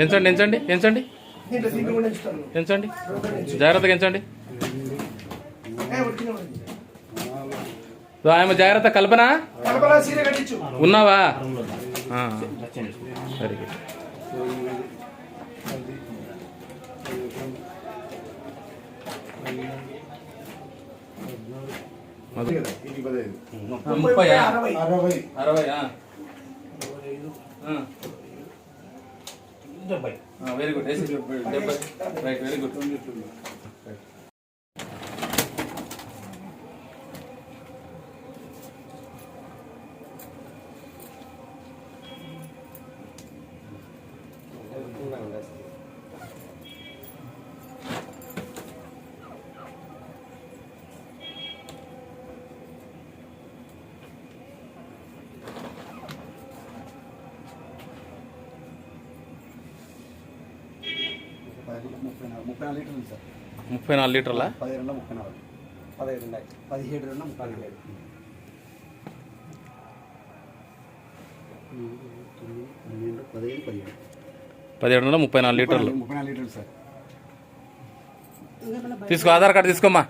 ఎంచండి ఎంచండి ఎంచండి. ఎంచండి. జాగ్రత్తగా ఎంచండి. ఆమె జాగ్రత్త కల్పన? సీర. ఉన్నావా అది. ముప్పై అరవై. అరవై. అరవై డెబ్బై వెరీ గుడ్ డెబ్బై రైట్ వెరీ గుడ్ ముప్పై నాలుగు ముప్పై నాలుగు లీటర్లు ఉంది సార్ ముప్పై నాలుగు లీటర్ల పదిహేడు రెండు ముప్పై నాలుగు పదిహేడు ఉన్నాయి పదిహేడు రెండు ముప్పై నాలుగు పదిహేడు పదిహేడు వందల ముప్పై నాలుగు లీటర్లు ముప్పై నాలుగు లీటర్లు సార్ తీసుకో ఆధార్ కార్డు తీసుకోమ్మా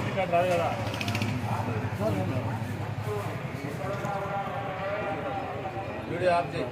ఇంతకంటే మీరు వీడియో ఆఫ్ చేయి.